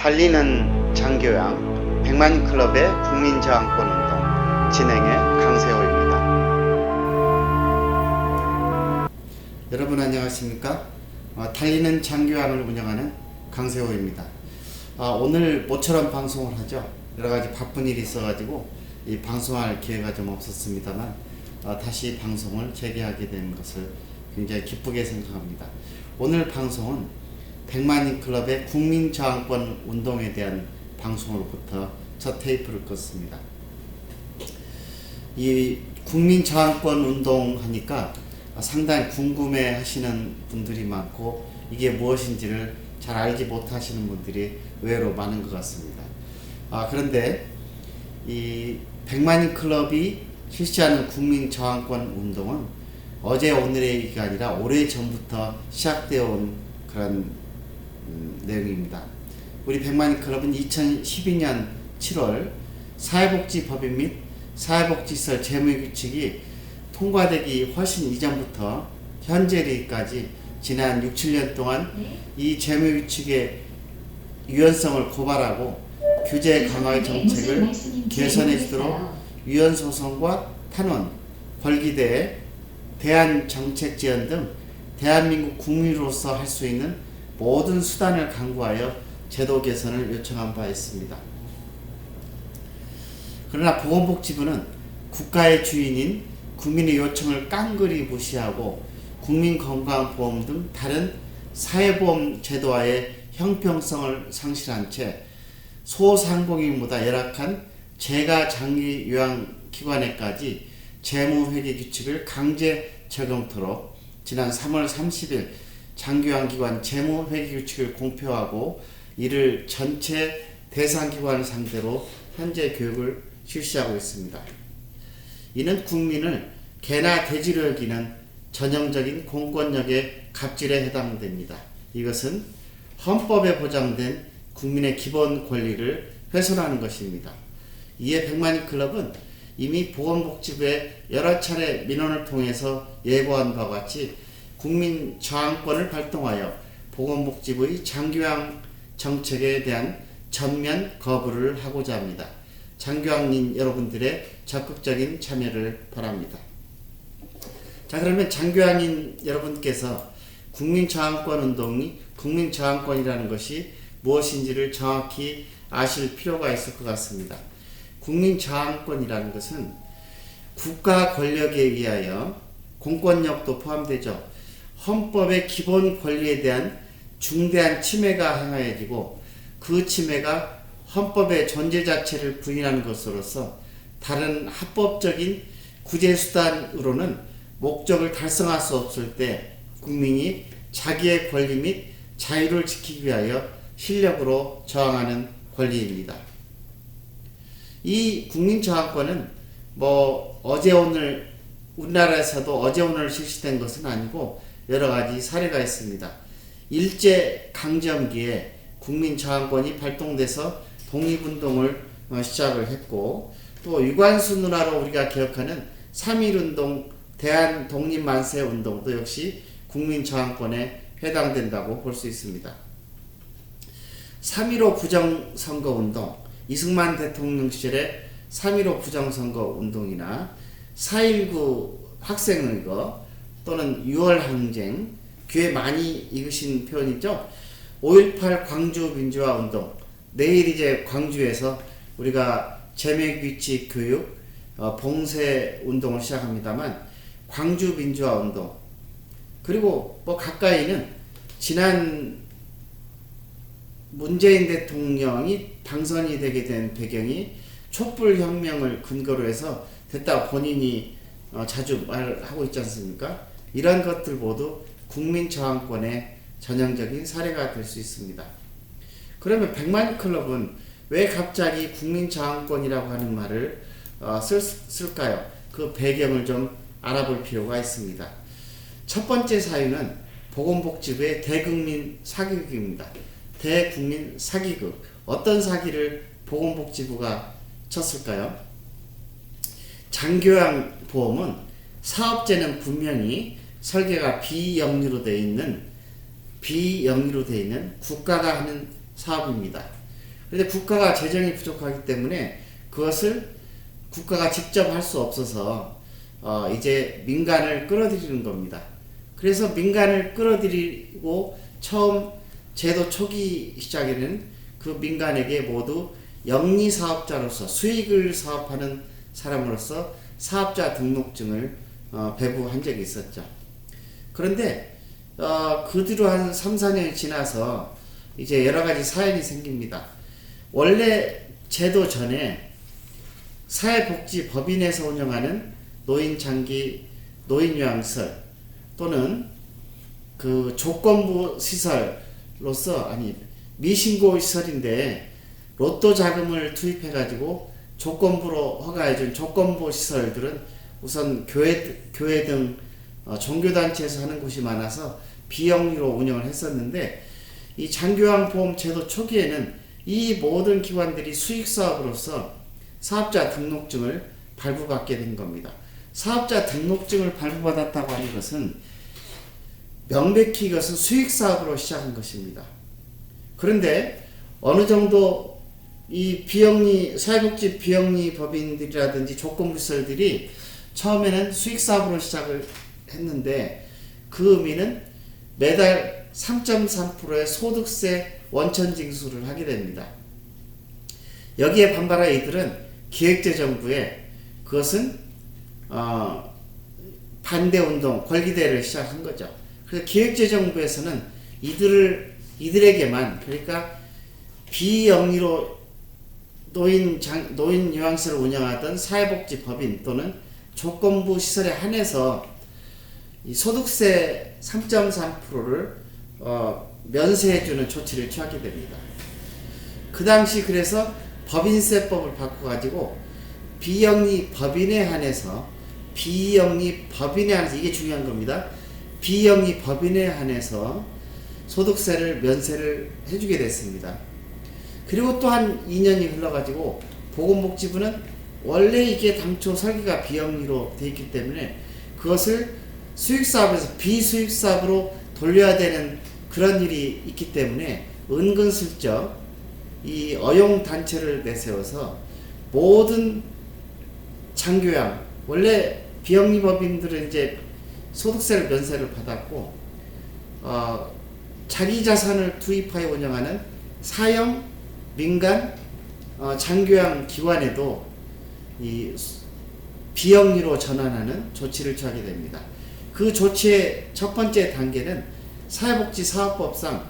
달리는 장교양 100만 클럽의 국민 저항권 운동 진행의 강세호입니다. 여러분 안녕하십니까? 어, 달리는 장교양을 운영하는 강세호입니다. 아, 오늘 모처럼 방송을 하죠. 여러 가지 바쁜 일이 있어가지고 이 방송할 기회가 좀 없었습니다만 어, 다시 방송을 재개하게 된 것을 굉장히 기쁘게 생각합니다. 오늘 방송은 100만인 클럽의 국민 저항권 운동에 대한 방송으로부터 첫 테이프를 껐습니다. 이 국민 저항권 운동 하니까 상당히 궁금해 하시는 분들이 많고 이게 무엇인지를 잘 알지 못하시는 분들이 의외로 많은 것 같습니다. 아, 그런데 이 100만인 클럽이 실시하는 국민 저항권 운동은 어제 오늘의 얘기가 아니라 오래 전부터 시작되어 온 그런 음, 내용입니다. 우리 백만인 클럽은 2012년 7월 사회복지법인 및 사회복지시설 재무규칙이 통과되기 훨씬 이전부터 현재까지 지난 6, 7년 동안 이 재무규칙의 유연성을 고발하고 규제 강화의 정책을 개선해 주도록 위헌 소송과 탄원, 벌기대, 대한 정책 지원 등 대한민국 국민으로서 할 수 있는 모든 수단을 강구하여 제도 개선을 요청한 바 있습니다. 그러나 보건복지부는 국가의 주인인 국민의 요청을 깡그리 무시하고 국민건강보험 등 다른 사회보험 제도와의 형평성을 상실한 채 소상공인보다 열악한 재가 장기 요양기관에까지 재무회계 규칙을 강제 적용토록 지난 3월 30일 장교양기관 재무 회계 규칙을 공표하고 이를 전체 대상기관 상대로 현재 교육을 실시하고 있습니다. 이는 국민을 개나 돼지로 여기는 전형적인 공권력의 갑질에 해당됩니다. 이것은 헌법에 보장된 국민의 기본 권리를 훼손하는 것입니다. 이에 백만인 클럽은 이미 보건복지부에 여러 차례 민원을 통해서 예고한 바와 같이 국민 저항권을 발동하여 보건복지부의 장교양 정책에 대한 전면 거부를 하고자 합니다. 장교양인 여러분들의 적극적인 참여를 바랍니다. 자 그러면 장교양인 여러분께서 국민 저항권 운동이 국민 저항권이라는 것이 무엇인지를 정확히 아실 필요가 있을 것 같습니다. 국민 저항권이라는 것은 국가 권력에 의하여 공권력도 포함되죠. 헌법의 기본 권리에 대한 중대한 침해가 행하여지고 그 침해가 헌법의 존재 자체를 부인하는 것으로서 다른 합법적인 구제수단으로는 목적을 달성할 수 없을 때 국민이 자기의 권리 및 자유를 지키기 위하여 실력으로 저항하는 권리입니다. 이 국민저항권은 뭐 어제 오늘 우리나라에서도 어제 오늘 실시된 것은 아니고 여러 가지 사례가 있습니다. 일제 강점기에 국민 저항권이 발동돼서 독립운동을 어, 시작을 했고 또 유관순 누나로 우리가 기억하는 3.1운동 대한 독립만세 운동도 역시 국민 저항권에 해당된다고 볼 수 있습니다. 3.15 부정선거 운동, 이승만 대통령 시절에 3.15 부정선거 운동이나 4.19 학생의거 또는 6월 항쟁, 귀에 많이 읽으신 표현이죠. 5.18 광주 민주화 운동, 내일 이제 광주에서 우리가 재매규칙 교육, 어, 봉쇄 운동을 시작합니다만 광주 민주화 운동 그리고 뭐 가까이는 지난 문재인 대통령이 당선이 되게 된 배경이 촛불 혁명을 근거로 해서 됐다 본인이 어, 자주 말하고 있지 않습니까? 이런 것들 모두 국민 저항권의 전형적인 사례가 될 수 있습니다. 그러면 백만 클럽은 왜 갑자기 국민 저항권이라고 하는 말을 어, 쓸, 쓸까요? 그 배경을 좀 알아볼 필요가 있습니다. 첫 번째 사유는 보건복지부의 대국민 사기극입니다. 대국민 사기극. 어떤 사기를 보건복지부가 쳤을까요? 장교양 보험은 사업제는 분명히 설계가 비영리로 되어 있는 비영리로 되어 있는 국가가 하는 사업입니다. 그런데 국가가 재정이 부족하기 때문에 그것을 국가가 직접 할 수 없어서 어, 이제 민간을 끌어들이는 겁니다. 그래서 민간을 끌어들이고 처음 제도 초기 시작에는 그 민간에게 모두 영리 사업자로서 수익을 사업하는 사람으로서 사업자 등록증을 어, 배부한 적이 있었죠. 그런데 어, 그 뒤로 한 3, 4년이 지나서 이제 여러 가지 사연이 생깁니다. 원래 제도 전에 사회복지법인에서 운영하는 노인 장기 노인 요양시설 또는 그 조건부 시설로서 아니 미신고 시설인데 로또 자금을 투입해 가지고 조건부로 허가해 준 조건부 시설들은 우선 교회 교회 등 어, 종교 단체에서 하는 곳이 많아서 비영리로 운영을 했었는데 이 장교양 보험 제도 초기에는 이 모든 기관들이 수익 사업으로서 사업자 등록증을 발부받게 된 겁니다. 사업자 등록증을 발부받았다고 하는 것은 명백히 이것은 수익 사업으로 시작한 것입니다. 그런데 어느 정도 이 비영리 사회복지 비영리 법인들이라든지 조건부설들이 처음에는 수익 사업으로 시작을 했는데 그 의미는 매달 3.3%의 소득세 원천 징수를 하게 됩니다. 여기에 반발한 이들은 기획재정부에 그것은 어, 반대 운동, 권리대를 시작한 거죠. 그래서 기획재정부에서는 이들을 이들에게만 그러니까 비영리로 노인 장, 노인 요양시를 운영하던 사회복지 법인 또는 조건부 시설에 한해서 이 소득세 3.3%를 어, 면세해주는 조치를 취하게 됩니다. 그 당시 그래서 법인세법을 바꿔가지고 비영리 법인에 한해서 비영리 법인에 한해서 이게 중요한 겁니다. 비영리 법인에 한해서 소득세를 면세를 해주게 됐습니다. 그리고 또한 2년이 흘러가지고 보건복지부는 원래 이게 당초 설계가 비영리로 돼 있기 때문에 그것을 수익사업에서 비수익사업으로 돌려야 되는 그런 일이 있기 때문에 은근슬쩍 이 어용 단체를 내세워서 모든 장교양 원래 비영리 법인들은 이제 소득세를 면세를 받았고 어, 자기 자산을 투입하여 운영하는 사형 민간 어, 장교양 기관에도 이 비영리로 전환하는 조치를 취하게 됩니다. 그 조치의 첫 번째 단계는 사회복지사업법상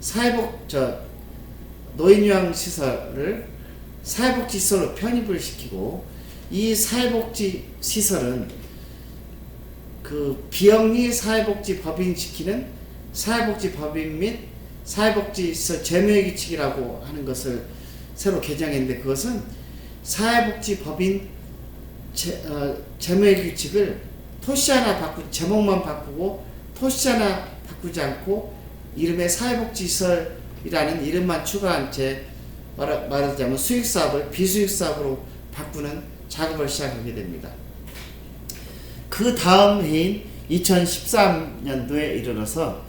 사회복 저 노인요양 시설을 사회복지 시설로 편입을 시키고 이 사회복지 시설은 그 비영리 사회복지 법인 시키는 사회복지 법인 및 사회복지 시설 재무회 규칙이라고 하는 것을 새로 개정했는데 그것은 사회복지 법인 재, 어, 재무회 규칙을 토시 하나 바꾸 제목만 바꾸고 토시 하나 바꾸지 않고 이름에 사회복지시설이라는 이름만 추가한 채 말하, 말하자면 수익사업을 비수익사업으로 바꾸는 작업을 시작하게 됩니다. 그 다음 해인 2013년도에 이르러서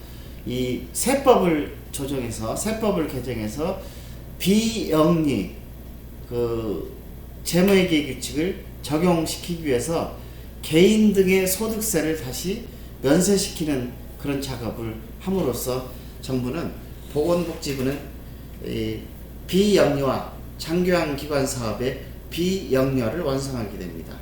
이 세법을 조정해서 세법을 개정해서 비영리 그 재무회계 규칙을 적용시키기 위해서 개인 등의 소득세를 다시 면세시키는 그런 작업을 함으로써 정부는 보건복지부는 이 비영리화 장교양 기관 사업의 비영리화를 완성하게 됩니다.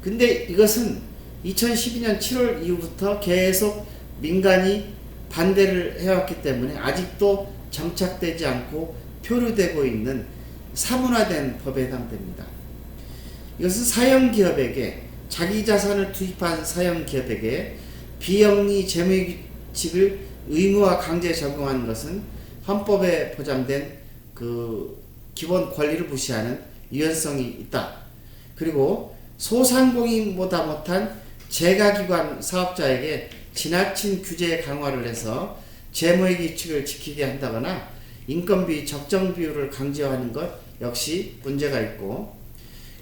근데 이것은 2012년 7월 이후부터 계속 민간이 반대를 해왔기 때문에 아직도 정착되지 않고 표류되고 있는 사문화된 법에 해당됩니다. 이것은 사형기업에게 자기 자산을 투입한 사형기업에게 비영리 재무규칙을 의무화 강제 적용하는 것은 헌법에 보장된 그 기본 권리를 무시하는 위헌성이 있다. 그리고 소상공인 보다 못한 재가기관 사업자에게 지나친 규제 강화를 해서 재무의 규칙을 지키게 한다거나 인건비 적정 비율을 강제화하는 것 역시 문제가 있고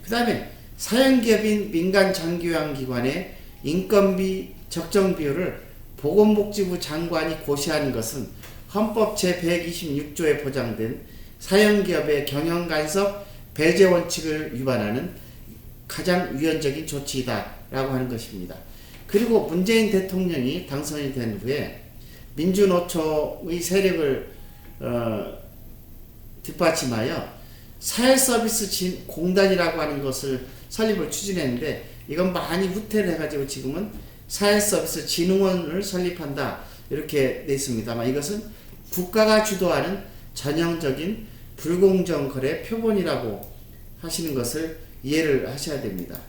그 다음에 사형기업인 민간 장교양기관의 인건비 적정 비율을 보건복지부 장관이 고시하는 것은 헌법 제126조에 보장된 사형기업의 경영 간섭 배제 원칙을 위반하는 가장 위헌적인 조치이다라고 하는 것입니다. 그리고 문재인 대통령이 당선이 된 후에 민주노총의 세력을 어, 뒷받침하여 사회서비스 공단이라고 하는 것을 설립을 추진했는데 이건 많이 후퇴를 해가지고 지금은 사회서비스 진흥원을 설립한다 이렇게 돼 있습니다만 이것은 국가가 주도하는 전형적인 불공정 거래 표본이라고 하시는 것을 이해를 하셔야 됩니다.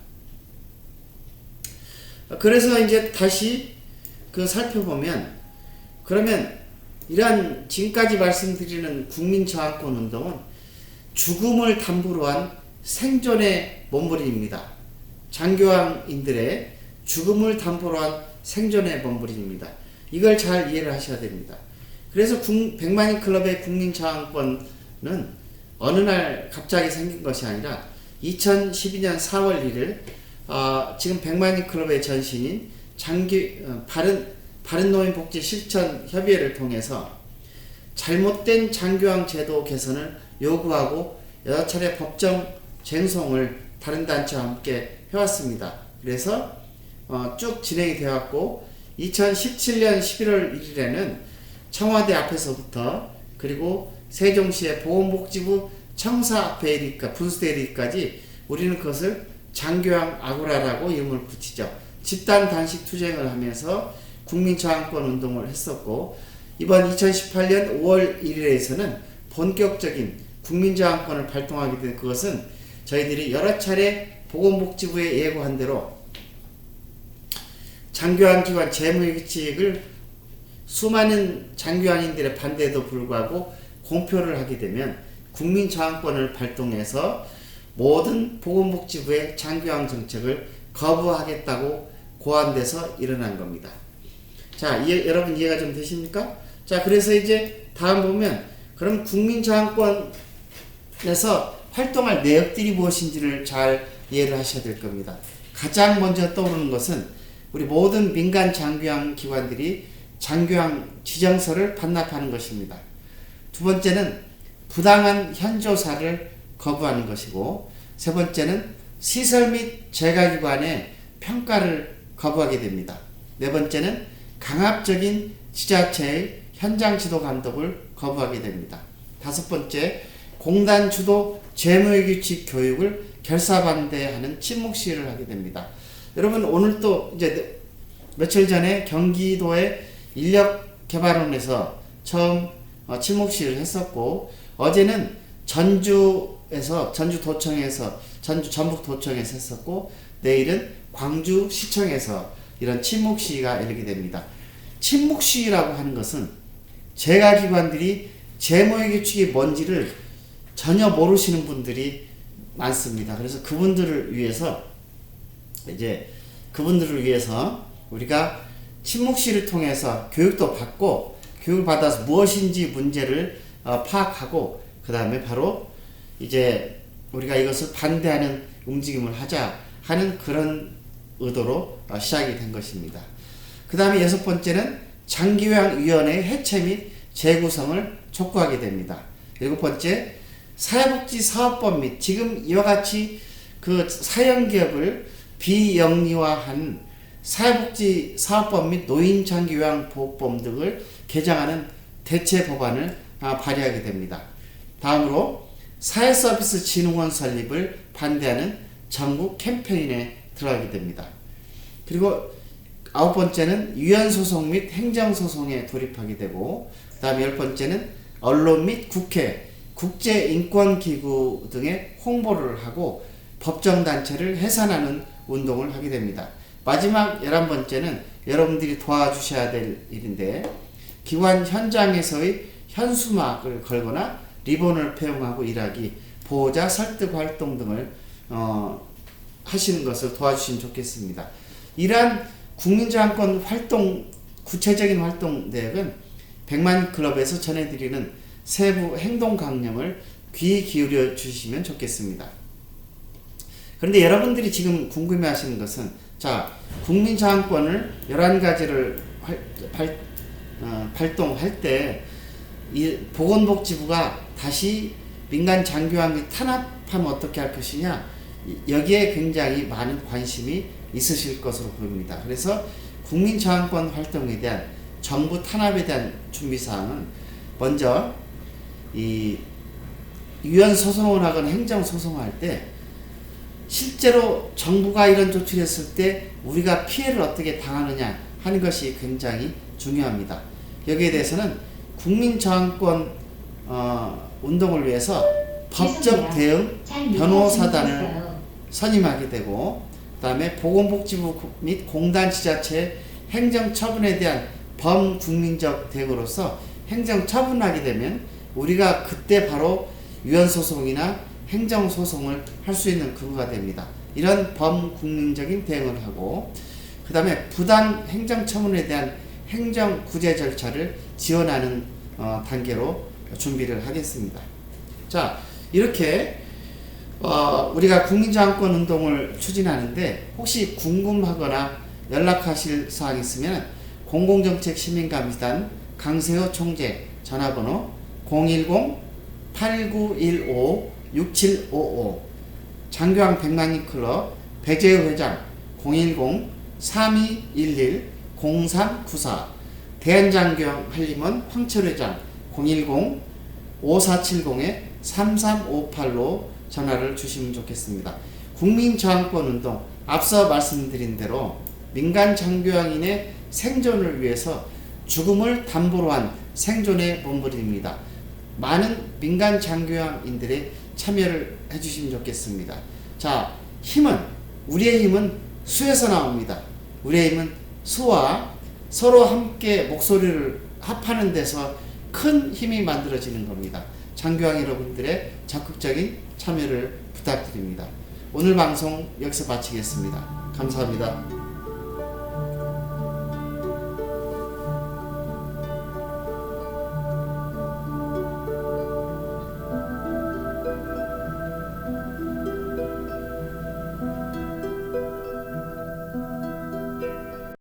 그래서 이제 다시 그 살펴보면 그러면 이러한 지금까지 말씀드리는 국민 저항권 운동은 죽음을 담보로 한 생존의 몸부림입니다. 장교황인들의 죽음을 담보로 한 생존의 몸부림입니다. 이걸 잘 이해를 하셔야 됩니다. 그래서 백만인 클럽의 국민저항권은 어느 날 갑자기 생긴 것이 아니라 2012년 4월 1일 어, 지금 백만인 클럽의 전신인 장기 어, 바른 바른 노인 복지 실천 협의회를 통해서 잘못된 장교황 제도 개선을 요구하고 여러 차례 법정 쟁송을 다른 단체와 함께 해왔습니다. 그래서 어, 쭉 진행이 되었고 2017년 11월 1일에는 청와대 앞에서부터 그리고 세종시의 보건복지부 청사 앞에 이르기까 분수대 이르기까지 우리는 그것을 장교황 아고라라고 이름을 붙이죠. 집단 단식 투쟁을 하면서 국민 저항권 운동을 했었고 이번 2018년 5월 1일에서는 본격적인 국민저항권을 발동하게 된 그것은 저희들이 여러 차례 보건복지부에 예고한 대로 장교환 기관 재무의 규칙을 수많은 장교환인들의 반대에도 불구하고 공표를 하게 되면 국민저항권을 발동해서 모든 보건복지부의 장교환 정책을 거부하겠다고 고안돼서 일어난 겁니다. 자, 이해, 여러분 이해가 좀 되십니까? 자, 그래서 이제 다음 보면 그럼 국민저항권에서 활동할 내역들이 무엇인지를 잘 이해를 하셔야 될 겁니다. 가장 먼저 떠오르는 것은 우리 모든 민간 장교양 기관들이 장교양 지정서를 반납하는 것입니다. 두 번째는 부당한 현조사를 거부하는 것이고 세 번째는 시설 및 재가기관의 평가를 거부하게 됩니다. 네 번째는 강압적인 지자체의 현장 지도 감독을 거부하게 됩니다. 다섯 번째, 공단 주도 재무의 규칙 교육을 결사반대하는 침묵 시위를 하게 됩니다. 여러분 오늘 또 이제 며칠 전에 경기도의 인력 개발원에서 처음 어, 침묵 시위를 했었고 어제는 전주에서 전주 도청에서 전주 전북 도청에서 했었고 내일은 광주 시청에서 이런 침묵 시위가 열리게 됩니다. 침묵 시위라고 하는 것은 재가 기관들이 재무의 규칙이 뭔지를 전혀 모르시는 분들이 많습니다. 그래서 그분들을 위해서 이제 그분들을 위해서 우리가 침묵 시를 통해서 교육도 받고 교육을 받아서 무엇인지 문제를 어, 파악하고 그 다음에 바로 이제 우리가 이것을 반대하는 움직임을 하자 하는 그런 의도로 어, 시작이 된 것입니다. 그 다음에 여섯 번째는 장기요양위원회 해체 및 재구성을 촉구하게 됩니다. 일곱 번째, 사회복지 사업법 및 지금 이와 같이 그 사형기업을 비영리화한 사회복지 사업법 및 노인장기요양보호법 등을 개정하는 대체 법안을 아, 발의하게 됩니다. 다음으로 사회서비스 진흥원 설립을 반대하는 전국 캠페인에 들어가게 됩니다. 그리고 아홉 번째는 위헌소송 및 행정소송에 돌입하게 되고 그 다음에 열 번째는 언론 및 국회, 국제인권기구 등의 홍보를 하고 법정단체를 해산하는 운동을 하게 됩니다. 마지막 열한 번째는 여러분들이 도와주셔야 될 일인데 기관 현장에서의 현수막을 걸거나 리본을 폐용하고 일하기, 보호자 설득 활동 등을 어, 하시는 것을 도와주시면 좋겠습니다. 이러한 국민저항권 활동 구체적인 활동 내역은 백만 클럽에서 전해드리는 세부 행동 강령을 귀 기울여 주시면 좋겠습니다. 그런데 여러분들이 지금 궁금해 하시는 것은 자 국민 저항권을 11가지를 활, 발, 어, 발동할 때 이 보건복지부가 다시 민간 장교함이 탄압하면 어떻게 할 것이냐 이- 여기에 굉장히 많은 관심이 있으실 것으로 보입니다. 그래서 국민 저항권 활동에 대한 정부 탄압에 대한 준비 사항은 먼저 이 유연 소송을 하거나 행정 소송할 때 실제로 정부가 이런 조치를 했을 때 우리가 피해를 어떻게 당하느냐 하는 것이 굉장히 중요합니다. 여기에 대해서는 국민 저항권 어, 운동을 위해서 법적 대응 변호사단을 선임하게 되고 그다음에 보건복지부 및 공단 지자체 행정 처분에 대한 범국민적 대응으로서 행정 처분하게 되면 우리가 그때 바로 유연 소송이나 행정 소송을 할 수 있는 근거가 됩니다. 이런 범국민적인 대응을 하고 그 다음에 부당 행정 처분에 대한 행정 구제 절차를 지원하는 어, 단계로 준비를 하겠습니다. 자 이렇게 어, 우리가 국민저항권 운동을 추진하는데 혹시 궁금하거나 연락하실 사항 있으면 공공정책 시민감시단 강세호 총재 전화번호 010-8915-6755 장교항 백만님 클럽 배재우 회장 010-3211-0394 대한장교항 한림원 황철 회장 010-5470-3358로 전화를 주시면 좋겠습니다. 국민저항권 운동 앞서 말씀드린 대로 민간 장교항인의 생존을 위해서 죽음을 담보로 한 생존의 몸부림입니다. 많은 민간 장교항인들의 참여를 해주시면 좋겠습니다. 자, 힘은 우리의 힘은 수에서 나옵니다. 우리의 힘은 수와 서로 함께 목소리를 합하는 데서 큰 힘이 만들어지는 겁니다. 장교항 여러분들의 적극적인 참여를 부탁드립니다. 오늘 방송 여기서 마치겠습니다. 감사합니다.